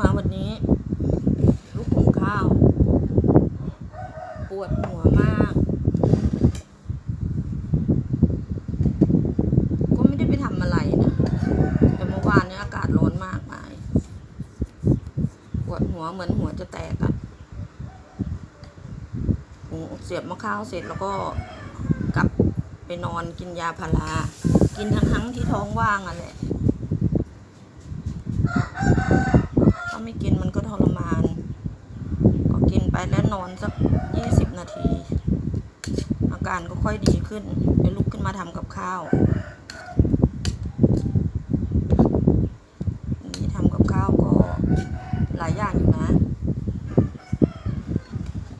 มาวันนี้ ลูกหุงข้าว ปวดหัวมาก ก็ไม่ได้ไปทำอะไรนะ แต่เมื่อวานเนี้อากาศร้อนมากมาย ปวดหัวเหมือนหัวจะแตกอะหุงเสียบมะข้าวเสร็จแล้วก็กลับไปนอนกินยาพารากินทั้งๆที่ท้องว่างอะแหละ ไม่กินมันก็ทรมาน ก็กินไปแล้วนอนสักยี่สิบนาที อาการก็ค่อยดีขึ้นไปลุกขึ้นมาทำกับข้าวนี่ทำกับข้าวก็หลายอย่างอยู่นะ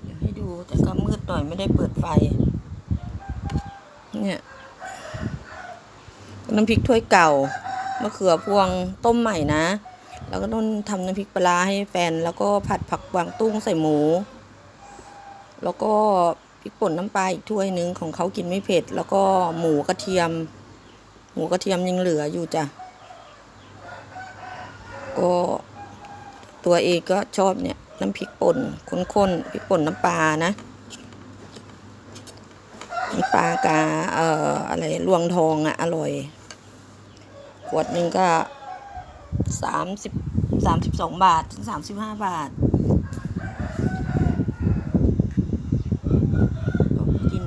เดี๋ยวให้ดูแต่ก็มืดหน่อยไม่ได้เปิดไฟ เนี่ยน้ำพริกถ้วยเก่ามะเขือพวงต้มใหม่นะ แล้วก็ต้นทำน้ำพริกปลาให้แฟน แล้วก็ผัดผักกวางตุ้งใส่หมู แล้วก็พริกป่นน้ำปลาอีกถ้วยหนึ่งของเขากินไม่เผ็ด แล้วก็หมูกระเทียม หมูกระเทียมยังเหลืออยู่จ้ะ ก็ตัวเองก็ชอบเนี่ยน้ำพริกป่นข้นๆพริกป่นน้ำปลานะน้ำปลากาเอ่ออะไรรวงทองอะ อร่อย ขวดหนึ่งก็ สามสิบสามสิบสองบาท ถึงสามสิบห้าบาท กิน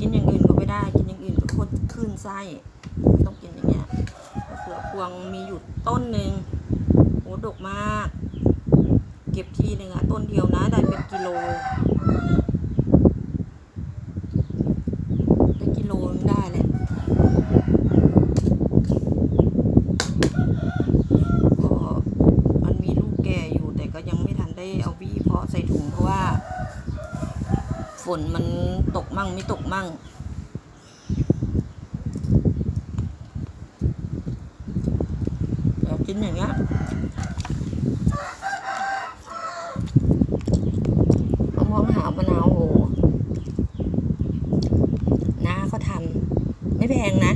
กินอย่างอื่นก็ไม่ได้ กินอย่างอื่นก็คดขึ้นไส้ ต้องกินอย่างเงี้ยเขือพวงมีอยู่ต้นหนึ่งโหดกมาก เก็บทีหนึ่งอะต้นเดียวนะ ได้เป็นกิโล ได้กิโลนึงได้แหละ ก็มันมีลูกแก่อยู่แต่ก็ยังไม่ทันได้เอาวี่เพาะใส่ถุงเพราะว่า ฝนมันตกมั่งไม่ตกมั่ง อยากกินอย่างเงี้ยมะม่วงหาวมะนาวโหน้าเขาทำไม่แพงนะ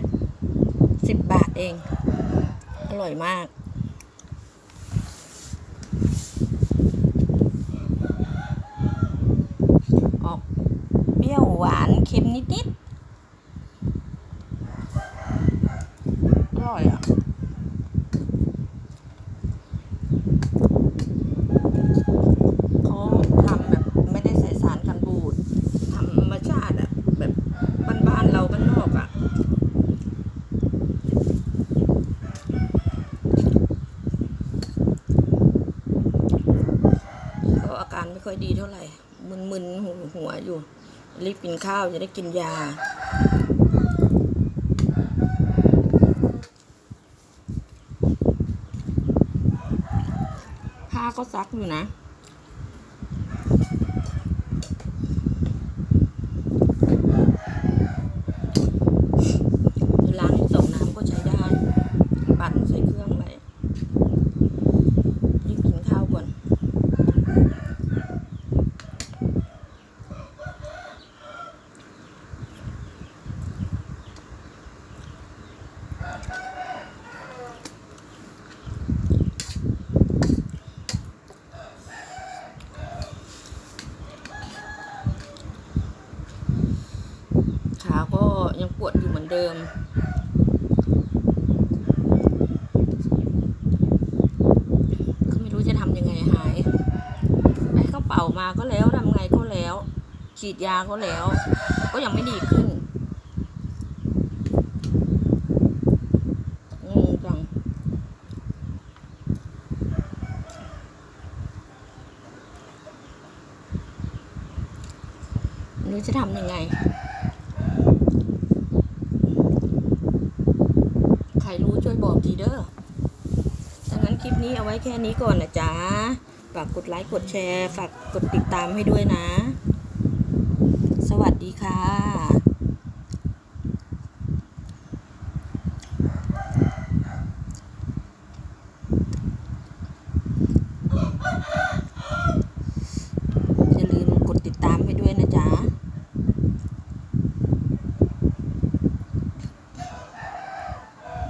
สิบบาทเอง อร่อยมาก ออก เปรี้ยวหวานเค็มนิดๆ อร่อยอะเขาทำแบบไม่ได้ใส่สารกันบูดทำธรรมชาติอะ แบบบ้านๆเราบ้านนอกอะก็อาการไม่ค่อยดีเท่าไหร่มึนๆหัวอยู่ รีบกินข้าวจะได้กินยา ผ้าก็ซักอยู่นะ ล้างสองน้ำก็ใช้ได้ ปั่นใส่เครื่องไปรีบกินข้าวก่อน ขาก็ ยังปวดอยู่เหมือนเดิม ก็ไม่รู้จะทำยังไงหายให้เขาเป่ามาก็แล้วทำไงก็แล้ว ฉีดยาก็แล้ว ก็ยังไม่ดีขึ้นงงจังไม่รู้จะทำยังไง ใครรู้ ช่วยบอกทีเด้อดังนั้นคลิปนี้เอาไว้แค่นี้ก่อนนะจ๊ะ ฝากกดไลค์ กดแชร์ ฝากกดติดตามให้ด้วยนะ สวัสดีค่ะ